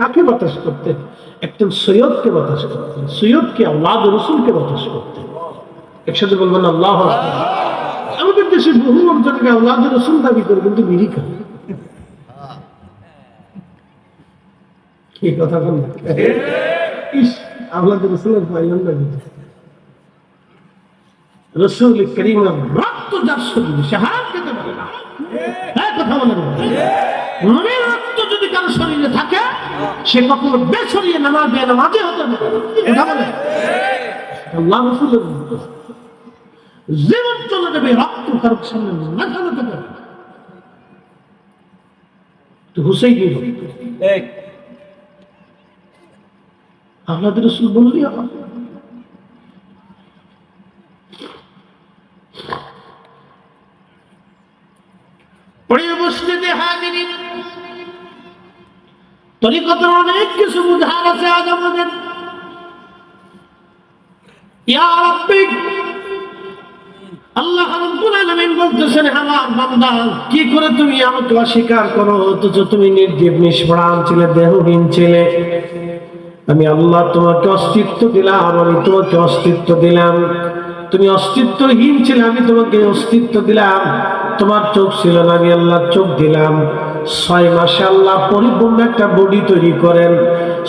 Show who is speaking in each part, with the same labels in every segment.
Speaker 1: কাকে বাতাস করতেন? একজন সৈয়দকে বাতাস করতেন। সৈয়দকে আল্লাহ রসুলকে বাতাস করতেন। একসাথে বলবেন, আল্লাহ আমাদের দেশে বহু লোকজনকে আল্লাহ রসুল দাবি করে, কিন্তু বিড়ি কি কথা বল ইস, আল্লাহ রসুলের পাইলাম। রসুল করিমের রক্ত যার সে খেতে পারে না। হ্যাঁ কথা বলে না। কারও শরীরে থাকে সে কখনো বেসরিয়ে নামাজ দিয়ে নামাজে হতে পারে না। কথা বলে আল্লাহ রসুলের জীবন চলে যাবে রক্ত কারোর সামনে না চালাতে পারে। তো হুসেই কি আল্লাহ রসুল বললি হবে প্রিয় মুসলিম হাজিরিন তরিকতের অনেক কিছু বুঝার আছে আজ আমাদের। কি করে তুমি আমাকে অস্বীকার করো? অথচ তুমি নির্জীব, নিষ্প্রাণ ছিলে, দেহহীন ছিলে। আমি আল্লাহ তোমাকে অস্তিত্ব দিলাম, আমি তোমাকে অস্তিত্ব দিলাম। তুমি অস্তিত্বহীন ছিলে, আমি তোমাকে অস্তিত্ব দিলাম। তোমার চোখ ছিল না, আমি আল্লাহ চোখ দিলাম। ছয় মাসে আল্লাহ পরিপূর্ণ একটা বডি তৈরি করেন।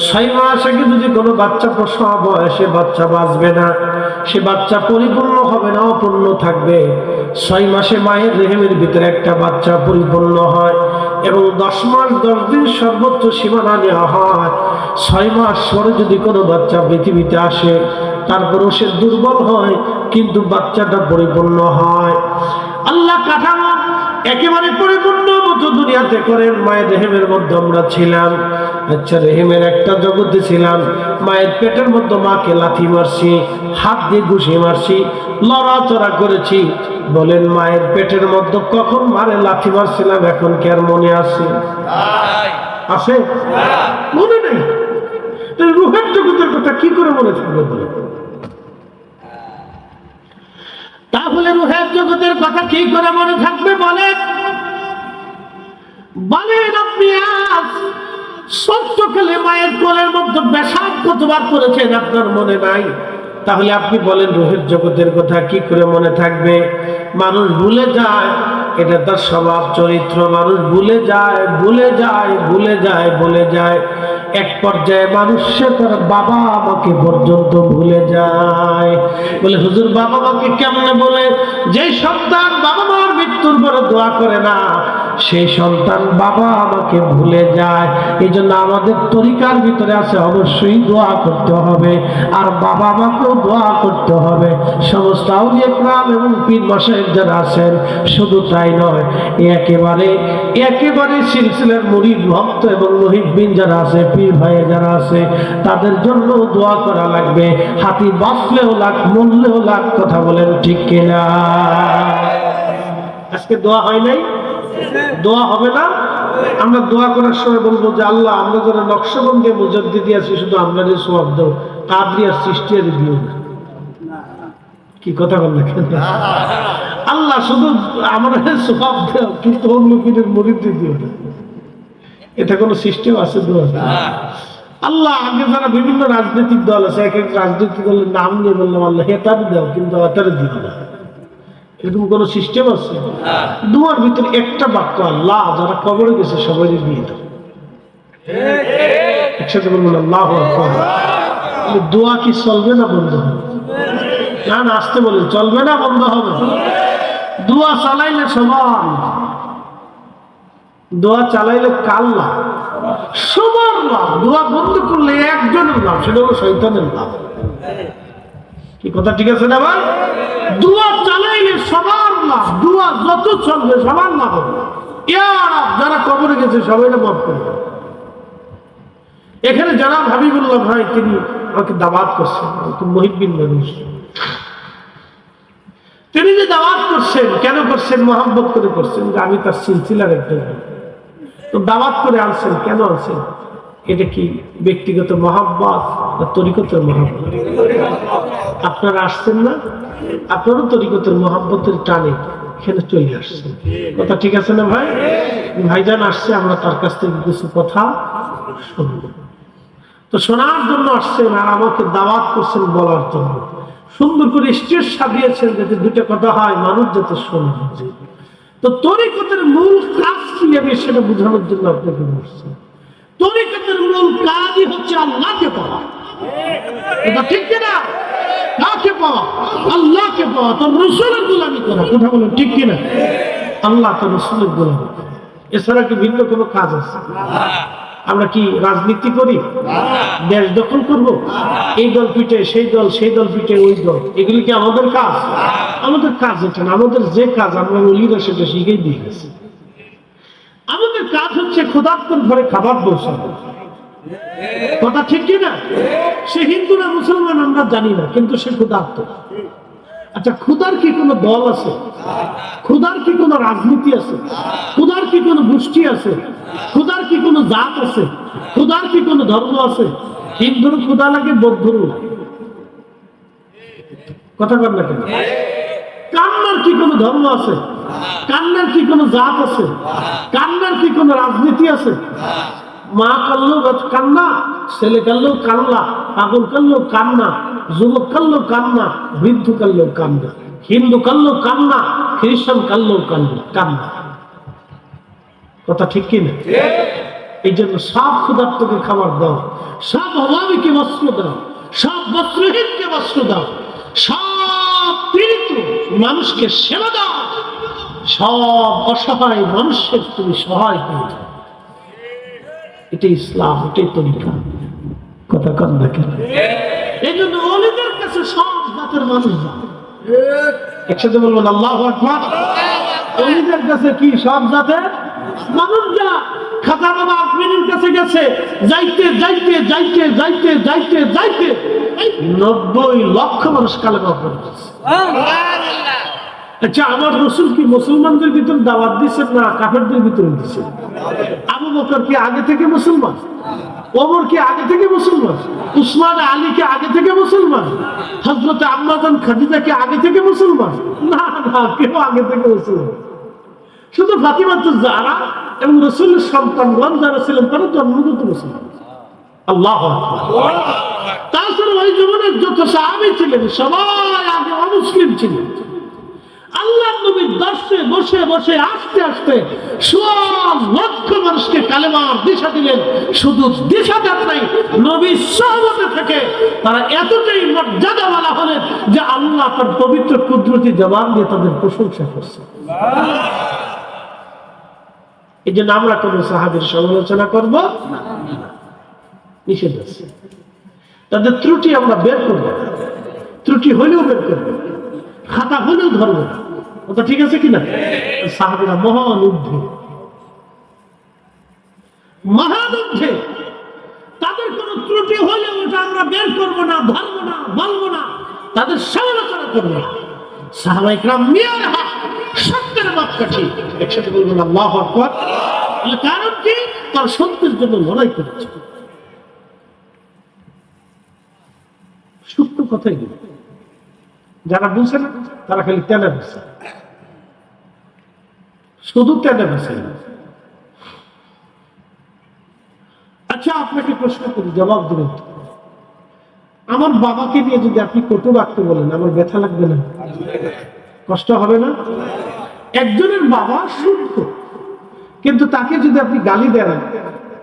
Speaker 1: ছয় মাস আগে যদি কোনো বাচ্চা প্রসব হয়, সে বাচ্চা বাঁচবে না। সে বাচ্চা পরিপূর্ণ হবে না, অপূর্ণ থাকবে। ছয় মাসে মায়ের রেহেমের ভিতরে একটা বাচ্চা পরিপূর্ণ হয় এবং দশ মাস, দশ দিন সর্বোচ্চ সীমানা নেওয়া হয়। ছয় মাস পরে যদি কোনো বাচ্চা পৃথিবীতে আসে, তারপরও সে দুর্বল হয়, কিন্তু বাচ্চাটা পরিপূর্ণ হয়। একেবারে পরিপূর্ণ মতো দুনিয়াতে করেন মায়ের রেহেমের মধ্যে আমরা ছিলাম। আচ্ছা রেহেমের একটা জগতে ছিলাম। মায়ের পেটের মধ্যে মাকে লাথি মারছি হাত দিয়ে ঘুষি মারছি লড়াচড়া করেছি। বলেন মায়ের পেটের মধ্যে কখন মারে লাথি মারছিলাম এখন কি আর মনে আছে? আছে? মনে নেই। রুহের জগতের কথা কি করে মনে থাকবে বলে তাহলে রুহের জগতের কথা কি করে মনে থাকবে বলেন? বলেন আপনি আজ সত্য খেলে মায়ের কোলের মধ্যে বেসাদ কতবার করেছেন আপনার মনে নাই? তাহলে আপনি বলেন রোহের জগতের কথা কি করে মনে থাকবে? মানুষ ভুলে যায়, এটা তার স্বভাব চরিত্র। মানুষ ভুলে যায় ভুলে যায় ভুলে যায় ভুলে যায়। এক পর্যায়ে মানুষ তার বাবা আমাকে পর্যন্ত ভুলে যায়। বলে, হুজুর, বাবা মাকে কেমনে বলে? যে সন্তান বাবা মার মৃত্যুর পরে দোয়া করে না সেই সন্তান বাবা আমাকে ভুলে যায়। এই জন্য আমাদের তরিকার ভিতরে আছে অবশ্যই দোয়া করতে হবে। আর বাবা মাকেও দোয়া করতে হবে। সমস্ত এবং পীর মাসাহেব যারা আছেন, শুধু তাই নয়, একেবারে একেবারে সিলসিলার মুরিদ ভক্ত এবং মহিবিন যারা আছে, পীর ভাই যারা আছে, তাদের জন্য দোয়া করা লাগবে। হাতি বাঁচলেও লাগ মরলেও লাগ কথা বলেন ঠিক কিনা? আজকে দোয়া হয় নাই? দোয়া হবে না। আমরা দোয়া করার সময় বলব যে আল্লাহ, আমরা যারা নকশবন্দি মুজদ্দিদি আছি, শুধু আমরা যে সোয়াব দাও। কাদরি আর সৃষ্টি আর দিও না। কি কথা বল আল্লাহ শুধু আমরা সোয়াব দাও, কিন্তু অন্য পীরের মরিদি দিও না। এটা কোনো সিস্টেম আছে দোয়া? আল্লাহ, আগে যারা বিভিন্ন রাজনৈতিক দল আছে, এক এক রাজনৈতিক দলের নাম নিয়ে বললাম, আল্লাহ হেতার দাও, কিন্তু হেতারে দিও না। এরকম কোন সিস্টেম আছে? দুয়ার ভিতরে একটা বাক্য আল্লাহ যারা কবরে গেছে সবাই দাও। একসাথে বলবেন আল্লাহ দোয়া কি চলবে না বন্ধ হবে? না না আসতে বলেন চলবে না বন্ধ হবে? দোয়া চালাইলে সমান। দোয়া চালাইলে কাল লাভ? সবার লাভ। দোয়া বন্ধ করলে একজনের লাভ সেটা হলো শৈতানের লাভ। কি কথা ঠিক আছে না ভাই? দুয়া চালাইলে সবার লাভ দুয়া যত চলবে সবার হবে। যারা কবরে গেছে এখানে যারা হাবিবুল্লাহ ভাই, তিনি আমাকে দাওয়াত করছেন মহিবিন মানুষ। তিনি যে করছেন, কেন করছেন মোহাম্মত করে করছেন, যে আমি তার সিলসিলার একজন। তো দাওয়াত করে আনছেন, কেন আনছেন? এটা কি ব্যক্তিগত মহাব্বত তরিকতের আপনারা আসছেন না? আপনারও তরিকতের মহাব্বতের টানে এখানে চলে আসছেন। কথা ঠিক আছে না ভাই? ভাইজান আসছে, আমরা তার কাছ থেকে কিছু কথা শুনব। তো শোনার জন্য আসছেন আর আমাকে দাওয়াত করছেন বলার জন্য। সুন্দর করে স্টেজ সাজিয়েছেন যাতে দুটো কথা হয়, মানুষ যাতে শোনে। তো তরিকতের মূল কাজ কি আমি সেটা বোঝানোর জন্য আপনাকে বলছি। তরিকতের মূল কাজই হচ্ছে আল্লাহকে পাওয়া এটা ঠিক কিনা? কাকে পাওয়া, আল্লাহকে পাওয়া রসুলের গোলামি করা। কথা ঠিক কিনা? আল্লাহ রসুলের গোলামি এছাড়া কি ভিন্ন কোনো কাজ আছে? আমরা কি রাজনীতি করি? দেশ দখল করব? এই দল পিঠে সেই দল সেই দল পিঠে ওই দল। এগুলি কি আমাদের কাজ? আমাদের কাজ এটা না। আমাদের যে কাজ, আমরা অলিরা সেটা শিখেই দিয়ে গেছি। আমাদের কাজ হচ্ছে ক্ষুধার্তর ঘরে খাবার পৌঁছানো। কথা ঠিক কি না সে হিন্দু না মুসলমান আমরা জানি না, কিন্তু সে ক্ষুধার্ত। আচ্ছা ক্ষুধার কি কোনো দল আছে? ক্ষুধার কি কোনো রাজনীতি আছে? ক্ষুধার কি কোনো গোষ্ঠী আছে? ক্ষুধার কি কোনো জাত আছে? ক্ষুধার কি কোনো ধর্ম আছে? হিন্দুর ক্ষুধা লাগে বৌদ্ধর কথা বল না কেন? কান্নার কি কোনো ধর্ম আছে? কান্নার কি কোনো জাত আছে? কান্নার কি কোনো রাজনীতি আছে? মা কাল্লো কান্না ছেলে কাল্লো কান্না পাগল কাল্লো কান্না যুবক কাল্লো কান্না বৃদ্ধ কাল্লো কান্না হিন্দু কাল্লো কান্না খ্রিস্টান কাল্লো কান্না কান্না। কথা ঠিক কিনা এই জন্য সব ক্ষুধার্তকে খাবার দাও সব অভাবীকে বস্ত্র দাও সব বস্ত্রহীনকে বস্ত্র দাও সব পীড়িত মানুষকে সেবা দাও সব অসহায় মানুষের তুমি সহায় হয়ে যাও এটা ইসলাম, এটাই তরিকা। কথা কন না কেন? এই জন্য অলিদের কাছে সব জাতের মানুষ একসাথে বলবেন, আল্লাহ আকবার। অলিদের কাছে কি সব জাতের? মানুষ যা খাতা বাবা আজমিনের কাছে গেছে। যাইতে যাইতে যাইতে যাইতে যাইতে যাইতে। নব্বই লক্ষ মানুষ কালেমা পড়েছে আচ্ছা আমার রসুল কি মুসলমানদের ভিতরে দাওয়াত দিচ্ছেন না কাফেরদের ভিতরে দিচ্ছেন আবু বকর কি আগে থেকে মুসলমান? ওমর কি আগে থেকে মুসলমান? উসমান আলী কি আগে থেকে মুসলমান? হজরত আম্মাজান খাদিজা কি আগে থেকে মুসলমান? না না, কেউ আগে থেকে মুসলমান। শুধু ফাতিমা তো যারা এবং রসুলের সন্তানগণ যারা ছিলেন, তারা জন্মগত মুসলমান। আল্লাহ। তাছাড়া ওই জীবনের যত সাহাবি ছিলেন, সবাই আগে অমুসলিম ছিলেন। আল্লাহ নবীর দর্শে, বসে বসে, আস্তে আস্তে সব লক্ষ মানুষকে কালেমার দিশা দিলেন। শুধু দিশা দেন নাই নবীর সহমতে থেকে তারা এতটাই মর্যাদাওয়ালা হলেন যে আল্লাহ তার পবিত্র কুদরতি জবান দিয়ে তাদের প্রশংসা করছে। এই জন্য আমরা কোন সাহাবির সমালোচনা করব? নিষেধ আছে। তাদের ত্রুটি আমরা বের করব। ত্রুটি হলেও বের করব। খাতা হলেও ধরব না। ওটা ঠিক আছে কিনা? সাহাবিরা মহান ঊর্ধ্বে। মহান তাদের কোন ত্রুটি হলে ওটা আমরা বের করব না ধরব না, বলব না। তাদের সমালোচনা করব না। সাহাবাই হাত, সত্যের মাপকাঠি একসাথে কারণ কি? তার সত্যের জন্য লড়াই করেছে। সত্য কথাই যারা বুঝে না, তারা খালি তেলে বসে শুধু তেলে বসে আচ্ছা আপনাকে প্রশ্ন করি, জবাব দেবেন আমার বাবাকে নিয়ে যদি আপনি কটু রাখতে বলেন, আমার ব্যথা লাগবে না? কষ্ট হবে না? একজনের বাবা শুদ্ধ, কিন্তু তাকে যদি আপনি গালি দেন,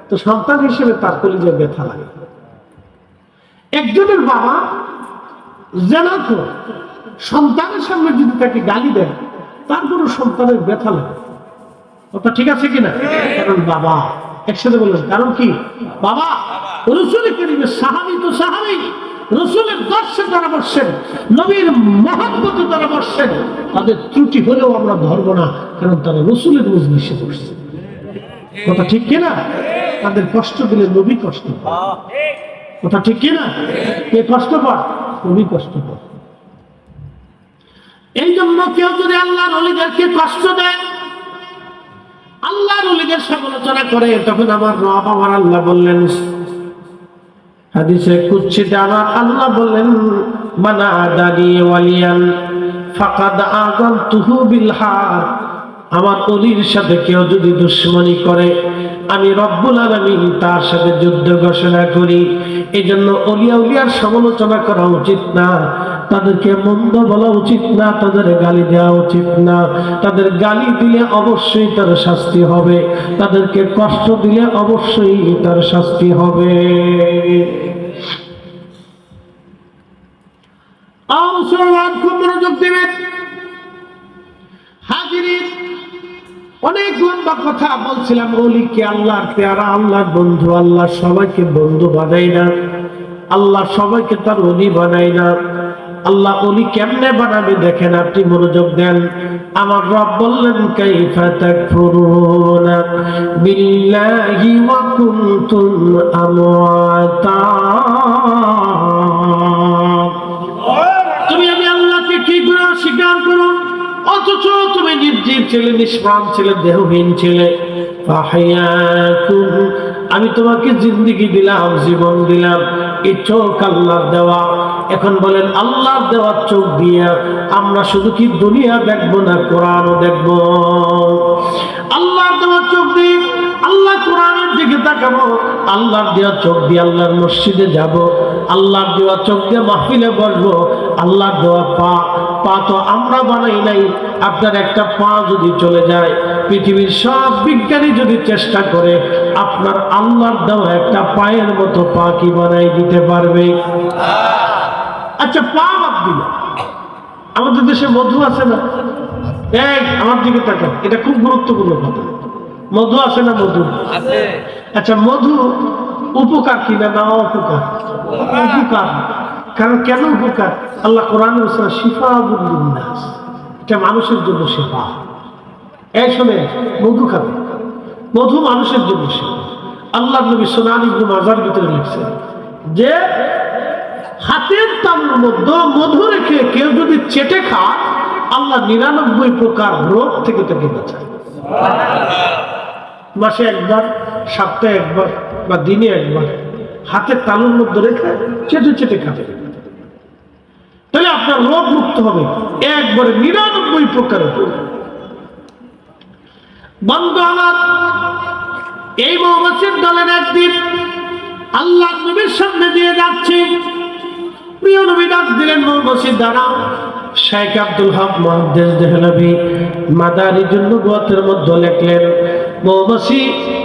Speaker 1: তো সন্তান হিসেবে তার কলিজে ব্যথা লাগে। একজনের বাবা জেনাথ সন্তানের সামনে যদি তাকে গালি দেন তার কোনো সন্তানের ব্যথা লাগে। ওটা ঠিক আছে কিনা? কারণ বাবা একসাথে বললেন কারণ কি? বাবা রসুল করিমের সাহাবি তো সাহাবি রসুলের দর্শে তারা বসছেন নবীর মহাব্বতে তারা বসছেন। তাদের ত্রুটি হলেও আমরা ধরবো না কারণ তারা রসুলের মজলিসে বসছে। কথা ঠিক কিনা? তাদের কষ্ট দিলে নবী কষ্ট পায়। কথা ঠিক কিনা? কে কষ্ট পায়? নবী কষ্ট পায়। এই জন্য কেউ যদি আল্লাহর অলিদেরকে কষ্ট দেয়, আল্লাহর অলিদের সমালোচনা করে, তখন আমার রব আমার আল্লাহ বললেন, হাদিসে কুচ্ছিতে আমার আল্লাহ বললেন, মানা আদানি ওয়ালিয়ান, ফাকাদ আগল বিল হার। আমার অলির সাথে কেউ যদি দুশ্মনী করে, আমি রব্বুল আলমিন তার সাথে যুদ্ধ ঘোষণা করি। এই জন্য অলিয়া উলিয়ার সমালোচনা করা উচিত না। তাদেরকে মন্দ বলা উচিত না, তাদের গালি দেওয়া উচিত না। তাদের গালি দিলে অবশ্যই তার শাস্তি হবে। তাদেরকে কষ্ট দিলে অবশ্যই তার শাস্তি হবে। মুসলমান খুব মনোযোগ দেবেন। অনেক লম্বা কথা বলছিলাম অলিকে আল্লাহর পেয়ারা, আল্লাহর বন্ধু, আল্লাহ সবাইকে বন্ধু বানাই না, আল্লাহ সবাইকে তার অলি বানাই না, আল্লাহ অলি কেমনে বানাবে দেখেন আপনি মনোযোগ দেন, আমার রব বললেন, কাইফা তাকফুরুনা বিল্লাহি ওয়া কুনতুম আমওয়াতা। তুমি আমি আল্লাহকে কি করে অস্বীকার করো অথচ তুমি নির্জীব ছেলে নিষ্প্রাণ ছেলে, দেহহীন ছেলে। আমি তোমাকে জিন্দিগি দিলাম, জীবন দিলাম। এই চোখ আল্লাহ দেওয়া। এখন বলেন আল্লাহ দেওয়ার চোখ দিয়ে আমরা শুধু কি দুনিয়া দেখব না কোরআনও দেখব? আল্লাহর দেওয়া চোখ দিয়ে আল্লাহ কোরআনের দিকে তাকাবো। আল্লাহর দেওয়া চোখ দিয়ে আল্লাহর মসজিদে যাব। আল্লাহর দেওয়া চোখ দিয়ে মাহফিলে বসবো। আল্লাহর দেওয়া পা পা তো আমরা বানাই নাই আপনার একটা পা যদি চলে যায় পৃথিবীর সব বিজ্ঞানী যদি চেষ্টা করে আপনার আল্লাহর দেওয়া একটা পায়ের মতো পা কি বানাই দিতে পারবে? আচ্ছা পা বাদ দিল আমাদের দেশে মধু আছে না? এক আমার দিকে তাকান এটা খুব গুরুত্বপূর্ণ কথা। মধু আছে না মধু? আচ্ছা মধু উপকার কিনা না অপকার? উপকার। কারণ কেন উপকার? আল্লাহ কোরআন এটা মানুষের জন্য শিফা। এই শুনে মধু খাবে। মধু মানুষের জন্য শিফা। আল্লাহ নবী সোনান ইবনু মাজার ভিতরে লিখছেন যে, হাতের তালুর মধ্যে মধু রেখে কেউ যদি চেটে খায়, আল্লাহ নিরানব্বই প্রকার রোগ থেকে তাকে বাঁচায়। মাসে একবার, সপ্তাহে একবার বা দিনে একবার হাতের তালুর মধ্যে রেখে চেটে চেটে খাবে। তাহলে আপনার রোগ মুক্ত হবে। একবারে নিরানব্বই আমার, এই মৌমাছির দলের একদিন আল্লাহ নবীর সামনে দিয়ে যাচ্ছে। প্রিয় নবী ডাক দিলেন মৌমাছির দ্বারা শেখ আব্দুল হক মহাদ্দেশ দেহলবি মাদারিজুল নবুয়াতের মধ্যে লেখলেন মৌমাছি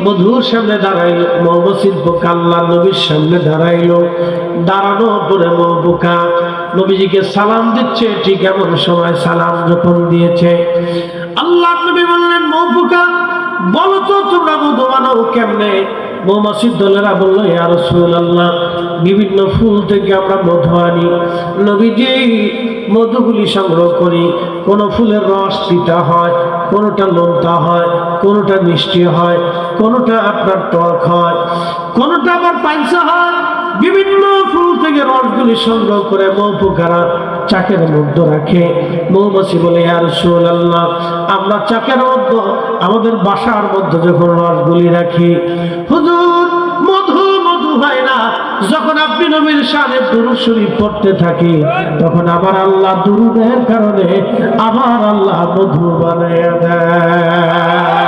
Speaker 1: মধুর সামনে দাঁড়াইল মৌমাছির বোকা আল্লাহ নবীর সামনে দাঁড়াইল। দাঁড়ানো পরে বোকা নবীজিকে সালাম দিচ্ছে, ঠিক এমন সময় সালাম যখন দিয়েছে, আল্লাহ নবী বললেন, মৌ বোকা, বলো তো তোমরা মধু বানাও কেমনে? মৌমাছির দলেরা বলল, ইয়া রাসূলুল্লাহ, বিভিন্ন ফুল থেকে আমরা মধু আনি। নবীজি মধুগুলি সংগ্রহ করি। কোন ফুলের রস তিতা হয়, কোনটা নোনতা হয়, কোনটা মিষ্টি হয়, কোনটা আপনার টক হয়, কোনটা আবার পাইসা হয়। বিভিন্ন থেকে রসগুলি সংগ্রহ করে মৌপুকারা চাকের মধ্যে রাখে। মৌমাছি বলে আর আল্লাহ আমরা চাকের মধ্যে, আমাদের বাসার মধ্যে যখন রসগুলি রাখি, হুজুর, মধু মধু হয় না। যখন আপনি নবীর সামনে দুরুদ শরীফ পড়তে থাকি, তখন আবার আল্লাহ দুরুদের কারণে আবার আল্লাহ মধু বানায় দেয়।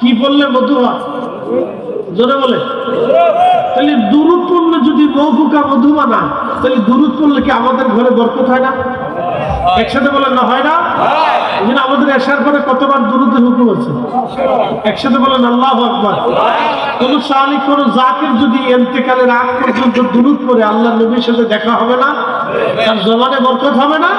Speaker 1: কি বললে মধু? হয়? জোরে বলে। তাহলে দুরুদ পড়লে যদি মৌকুকা মধু বানা তাহলে দুরুদ পড়লে কি আমাদের ঘরে বরকত হয় না? একসাথে বলেন না, হয় না? জন্য আমাদের আসার পরে কতবার দুরুদের হুকুম আছে? একসাথে বলেন, আল্লাহ আকবার। কোন শালিক কোন জাকের যদি এন্তেকালের আগ পর্যন্ত দুরুদ করে আল্লাহ নবীর সাথে দেখা হবে না, তার জবানে বরকত হবে না?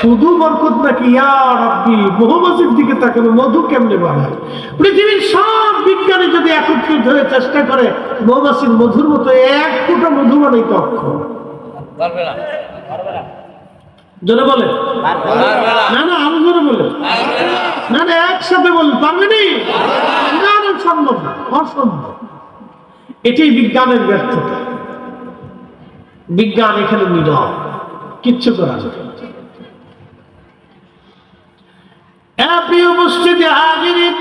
Speaker 1: শুধু বরকত নাকি, ইয়া রাব্বি মহুমাছির দিকে তাকানো মধু কেমনে বানায় পৃথিবীর সব বিজ্ঞানী যদি একত্রিত হয়ে চেষ্টা করে মৌমাছির মধুর মতো এক ফুটা মধু বানাই কক্ষ
Speaker 2: পারবে না।
Speaker 1: জোরে বলে।
Speaker 2: না
Speaker 1: না আরও জোরে বলে। না না একসাথে বলেন পারবেনি? না না সম্ভব না অসম্ভব। এটাই বিজ্ঞানের ব্যর্থতা। বিজ্ঞান এখানে নীরব কিচ্ছু করা যাবে প্রিয় উপস্থিতি হাজিরিন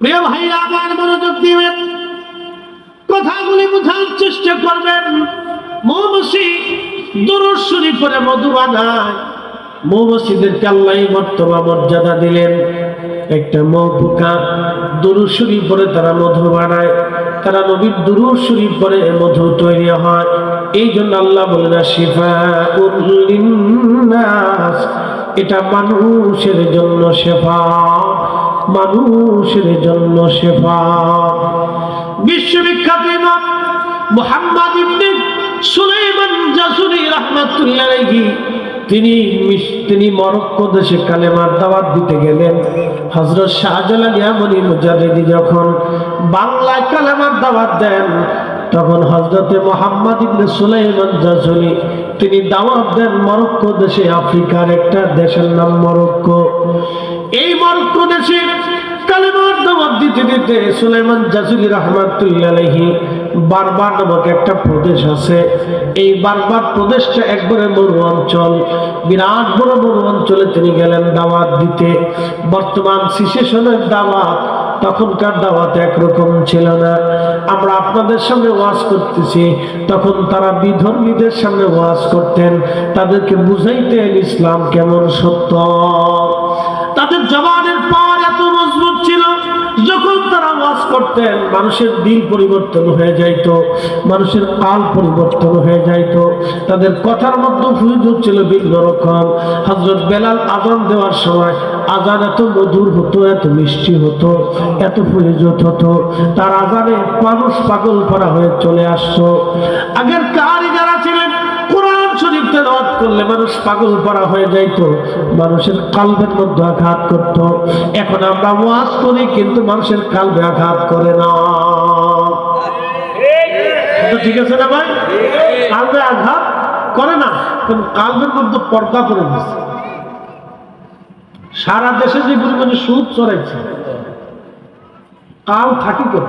Speaker 1: প্রিয় ভাইরা আমার মনোযোগ দিবেন। কথাগুলি বোঝার চেষ্টা করবেন। মৌমাছি দুরুদ শরীফ মধু বানায় মৌমাছিদেরকে আল্লাহ বর্তমান মর্যাদা দিলেন। একটা মৌ পোকা দুরুদ পরে তারা মধু বানায় তারা নবীর দুরুদ পরে মধু তৈরি হয়। এই জন্য আল্লাহ বলেন শিফা উল্লিন্নাস এটা মানুষের জন্য শেফা, মানুষের জন্য শেফা। বিশ্ববিখ্যাত মুহাম্মদ ইবনে তিনি তিনি মরক্কো দেশে কালেমার দাওয়াত দিতে গেলেন। ইয়ামানি মুজাদ্দিদি যখন বাংলায় কালেমার দাওয়াত দেন, তখন হজরতে মোহাম্মদ ইবনে সুলাইমান জাসুরি তিনি দাওয়াত দেন মরক্কো দেশে আফ্রিকার একটা দেশের নাম মরক্কো। এই মরক্কো দেশে কালেমার দাওয়াত দিতে দিতে সুলাইমান জাসুলি রহমাতুল্লাহ বারবার নামক একটা প্রদেশ আছে। এই বারবার প্রদেশটা একবারে মরু অঞ্চল। বিরাট বড় মরু অঞ্চলে তিনি গেলেন দাওয়াত দিতে। বর্তমান সিচুয়েশনের দাওয়াত তখনকার দাওয়াত একরকম ছিল না। আমরা আপনাদের সামনে ওয়াজ করতেছি। তখন তারা বিধর্মীদের সামনে ওয়াজ করতেন। তাদেরকে বুঝাইতেন ইসলাম কেমন সত্য। তাদের জবানের পাওয়ার করতেন, মানুষের দিল পরিবর্তন হয়ে যাইত, মানুষের কাল পরিবর্তন হয়ে যাইত। তাদের কথার মধ্যে হুজুর ছিল ভিন্ন রকম হজরত বেলাল আজান দেওয়ার সময় আজান এত মধুর হতো, এত মিষ্টি হতো, এত প্রয়োজন হতো। তার আজানে মানুষ পাগল করা হয়ে চলে আসতো। আগের কারি করলে মানুষ পাগল করা হয়ে যাইতো, মানুষের কালবের মধ্যে আঘাত করত। এখন আমরা ওয়াজ করি, কিন্তু মানুষের কালবে আঘাত করে না। ঠিক আছে না ভাই? কালবে আঘাত করে না, কিন্তু কালবের মধ্যে পর্দা করে দিচ্ছে সারা দেশে যে পরিমাণে সুদ চড়াইছে, কাল থাকি করে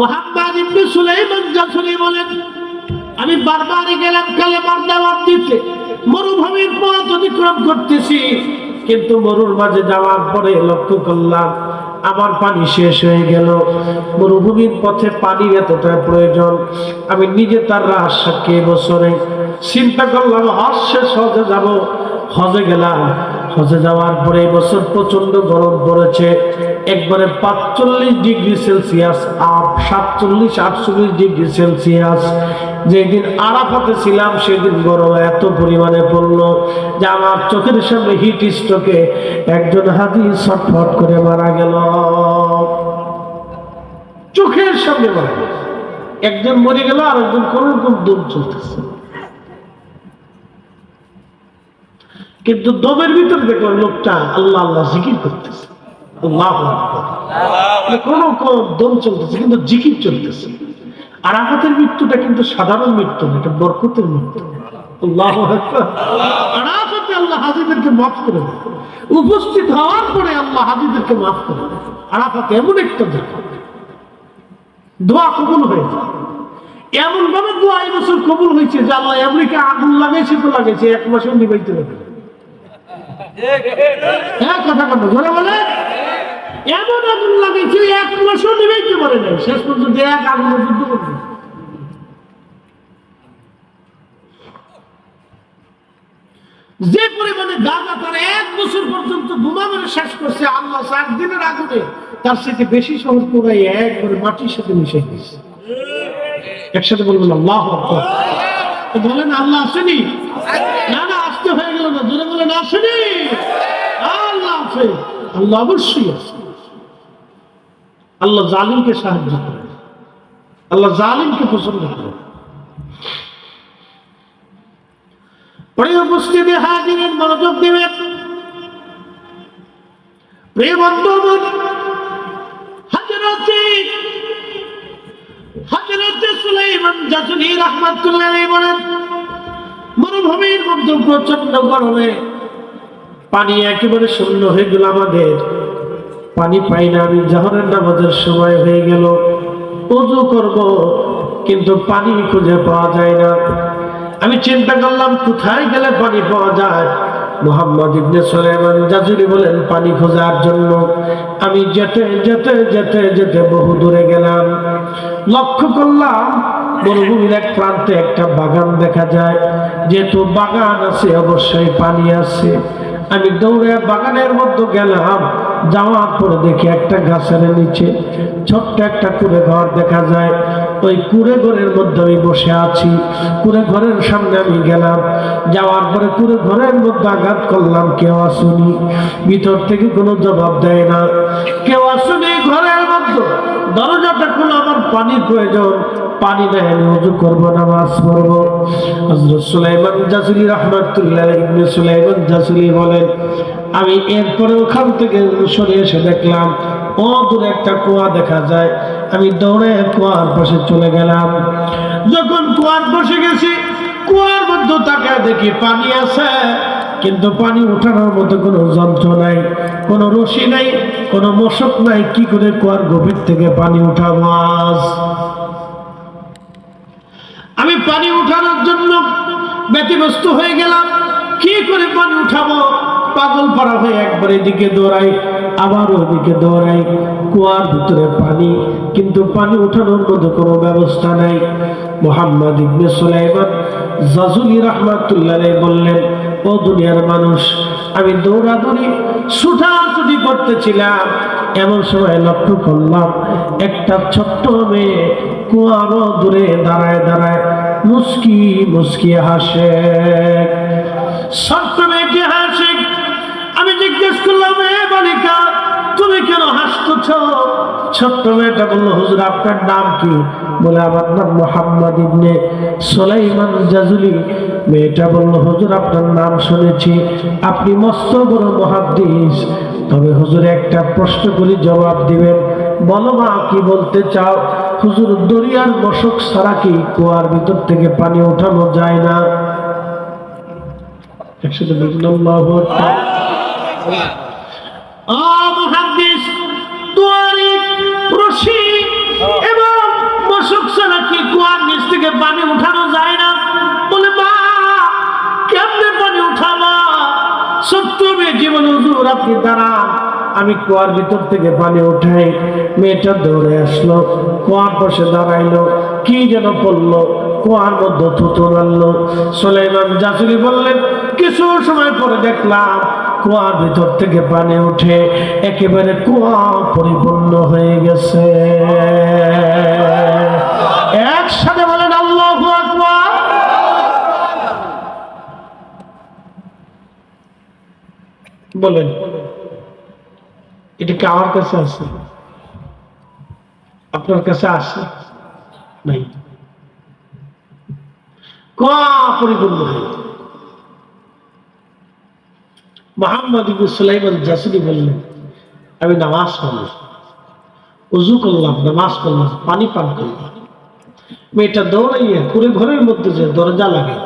Speaker 1: মোহাম্মদ ইবনে সুলাইমান জাসুরি বলেন, আমি বারবারই গেলাম কালেমার দাওয়াত দিতে। মরুভূমির পথ অতিক্রম করতেছি, কিন্তু মরুর মাঝে যাওয়ার পরে লক্ষ্য করলাম, আমার পানি শেষ হয়ে গেল। মরুভূমির পথে পানির এতটা প্রয়োজন, আমি নিজে তার রাস সাক্ষী বছরে। চিন্তা করলাম, হজ শেষ হজে যাব। হজে গেলাম হজে যাওয়ার পরে বছর প্রচণ্ড গরম পড়েছে। একবারে পাঁচচল্লিশ ডিগ্রি সেলসিয়াস আপ সাতচল্লিশ, আটচল্লিশ ডিগ্রি সেলসিয়াস। যেদিন আরাফাতে ছিলাম, সেদিন গরম এত পরিমাণে পড়ল যে আমার চোখের সামনে হিট স্ট্রোকে একজন হাতি ছটফট করে মারা গেল। চোখের সামনে মারা গেল। একজন মরে গেল আর একজন কোন রকম দম চলতেছে। কিন্তু দমের ভিতর দেখলাম লোকটা আল্লাহ আল্লাহ জিকির করতেছে। আল্লাহ কোনো কোনো দম চলতেছে কিন্তু জিকির চলতেছে। মৃত্যুটা কিন্তু সাধারণ মৃত্যু না এটা বরকতের মৃত্যু। আরাফাতে আল্লাহ হাজিদেরকে মাফ করে দেয়। উপস্থিত হওয়ার পরে আল্লাহ হাজিদেরকে মাফ করে দেয়। আরাফাতে এমন একটা দেখা দোয়া কবুল হয়ে যায়। এমন ভাবে দোয়া কবুল হয়েছে যে আল্লাহ আমেরিকা আগুন লাগাইছে তো লাগাইছে এক মাসেও নিবাইতে হবে হ্যাঁ এমন আগুন লাগাইছে এক শেষ পর্যন্ত এক যুদ্ধ করবে যে পরিমাণে গাঁজা তার এক বছর পর্যন্ত বোমা মেরে শেষ করছে, আল্লাহ চার দিনের আগুনে তার সাথে বেশি সহজ করে একবারে মাটির সাথে মিশে গেছে একসাথে বলবেন, আল্লাহ। বলেন, আল্লাহ আসেনি না না আসতে হয়ে গেল না জোরে বলেন আসেনি। আল্লাহ আছে আল্লাহ অবশ্যই আছে। আল্লাহ জালিমকে সাহায্য করে। আল্লাহ জালিমকে পছন্দ করে। প্রিয় উপস্থিতি হাজিরের মনোযোগ দেবেন। প্রিয় বন্ধুগণ হাজরতে হাজরতে সুলাইমান জাসুলি রহমাতুল্লাহ বলেন। মরুভূমির মধ্যে প্রচণ্ড গরমে পানি একেবারে শূন্য হয়ে গেল আমাদের। পানি পাই না, আমি জাহরের নামাজের সময় হয়ে গেল। অজু করব, কিন্তু পানি খুঁজে পাওয়া যায় না। আমি চিন্তা করলাম, কোথায় গেলে পানি পাওয়া যায়? মোহাম্মদ ইবনে সুলাইমান জাজুরি বলেন, পানি খোঁজার জন্য। আমি যেতে যেতে যেতে যেতে বহু দূরে গেলাম। লক্ষ্য করলাম, মরুভূমির এক প্রান্তে একটা বাগান দেখা যায়। যেহেতু বাগান আছে, অবশ্যই পানি আছে। আমি দৌড়ে বাগানের মধ্যে গেলাম, যাওয়ার পরে দেখি একটা গাছের নিচে ছোট্ট একটা কুড়ে ঘর দেখা যায়। ওই কুড়ে ঘরের মধ্যে আমি বসে আছি। কুড়ে ঘরের সামনে আমি গেলাম। যাওয়ার পরে কুড়ে ঘরের মধ্যে আঘাত করলাম, কেউ আসুনি। ভিতর থেকে কোনো জবাব দেয় না। কেউ আসুনি ঘরের মধ্যে। দরজাটা খুলে আমার পানির প্রয়োজন। পানি নেই উজু করব, নামাজ পড়ব। হযরত সুলাইমান জাসুলি রহমাতুল্লাহ ইবনে সুলাইমান জাসুলি বলেন, আমি এরপরে ওখান থেকে সরে এসে দেখলাম ও দূরে একটা কুয়া দেখা যায়। আমি দৌড়ে কুয়ার পাশে চলে গেলাম। যখন কুয়ার পাশে গেছি, কুয়ার মধ্যে তাকে দেখি পানি আছে, কিন্তু পানি উঠানোর মতো কোনো যন্ত্র নাই, কোনো রশি নাই, কোনো মশক নাই। কি করে কুয়ার গভীর থেকে পানি আজ? আমি পানি উঠানোর জন্য ব্যতিব্যস্ত হয়ে গেলাম। কি করে পানি উঠাবো? পাগল পাড়া হয়ে একবার এদিকে দৌড়াই, আবার ওইদিকে দৌড়াই। কুয়ার ভিতরে পানি, কিন্তু পানি উঠানোর মতো কোনো ব্যবস্থা নাই। মোহাম্মদ ইবনে সুলাইমান জাজুলি রহমাতুল্লাহ বললেন, ও দুনিয়ার মানুষ, আমি দৌড়াদৌড়ি ছুটাছুটি করতেছিলাম। এমন সময় লক্ষ্য করলাম, একটা ছোট্ট মেয়ে কুয়ারও দূরে দাঁড়ায় দাঁড়ায় মুস্কি মুস্কি হাসে। হাসে? আমি জিজ্ঞেস করলাম, এ বালিকা, তুমি কেন হাসতেছ? ছোট্ট মেয়েটা বলল, হুজুর, আপনার নাম কি? বলে, আমার নাম মোহাম্মদ ইবনে সোলাইমান জাজুলি। মেয়েটা হুজুর, আপনার নাম শুনেছি। আপনি মস্ত বড় মহাদ্দিস। তবে হুজুর, একটা প্রশ্ন করি জবাব দিবেন। বলো মা, কি বলতে চাও? হুজুর দরিয়ার মশক ছাড়া কি কুয়ার ভিতর থেকে পানি ওঠানো যায় না? একসাথে এবং ছাড়া কি কুয়ার নিচ থেকে পানি উঠানো যায় না? বলে পানি উঠাবা? সত্য মেয়ে জীবন হুজুর আপনি দাঁড়ান। আমি কুয়ার ভিতর থেকে পানি উঠাই, মেয়েটা দৌড়ে আসলো, কুয়ার পাশে দাঁড়াইলো, কি যেন পড়ল কুয়ার মধ্যে থুতু মারলো। সোলাইমান জাসুরি বললেন, কিছু সময় পরে দেখলাম কুয়ার ভিতর থেকে পানি উঠে একেবারে কুয়া পরিপূর্ণ হয়ে গেছে। একসাথে বলেন, আল্লাহ বলেন। এটা কি আমার কাছে আছে? আপনার কাছে আছে? নাই। পরিপূর্ণ হয়ে মোহাম্মদ সুলাইমান বললেন, আমি নামাজ পড়লাম। উজু করলাম, নামাজ পড়লাম, পানি পান করলাম। মেয়েটা দৌড়াইয়ে কুড়ে ঘরের মধ্যে যে দরজা লাগাই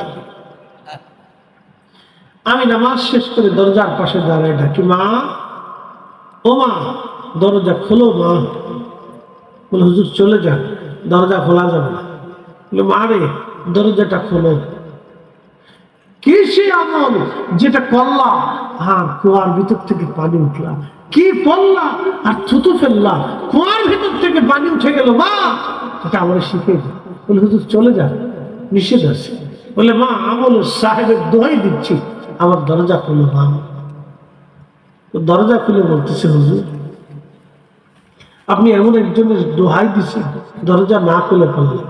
Speaker 1: আমি নামাজ শেষ করে দরজার পাশে দাঁড়াই ডাকি, মা ও মা দরজা খোলো মা। বলে, হুজুর চলে যান, দরজা খোলা যাবে না। বলে, মা রে, দরজাটা খোলো। কি সে আমল যেটা করলা? হ্যাঁ কুয়ার ভিতর থেকে পানি উঠলাম কি পড়লাম আর থুতু ফেললাম কুয়ার ভিতর থেকে পানি উঠে গেল, মা। এটা আমার শিখে বলে, হুজুর চলে যা নিষেধ আছে। বলে, মা আমল সাহেবের দোহাই দিচ্ছি। আমার দরজা খোলো, মা। দরজা খুলে বলতেছে, হুজুর, আপনি এমন একজনের দোহাই দিচ্ছেন দরজা না খুলে ফেললেন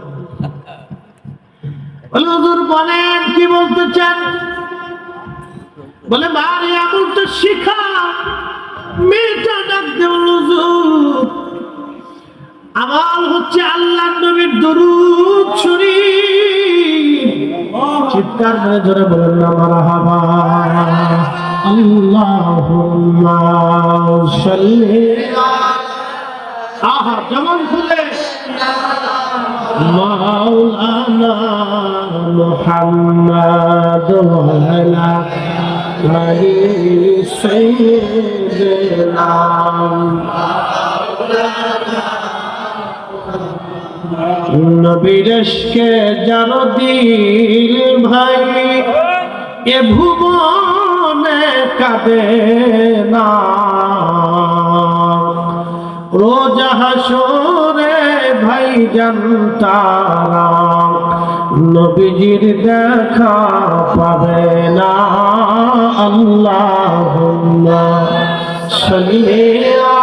Speaker 1: বলে, হুজুর, বলেন, কি বলতে চান বলে বাড়ি আমল তো শিখা, মেয়েটা ডাক দেওয়াল আমল হচ্ছে আল্লাহ নবীর দরুদ শরীফ। চিৎকার করে জোরে বলেন না মারহাবা নবীরকে জান দিল ভাই এ ভুবনে মনে কাঁদে না। রোজ হাসরে ভাই জানতারা নবীজির দেখা পাবে না। আল্লাহ সলিয়া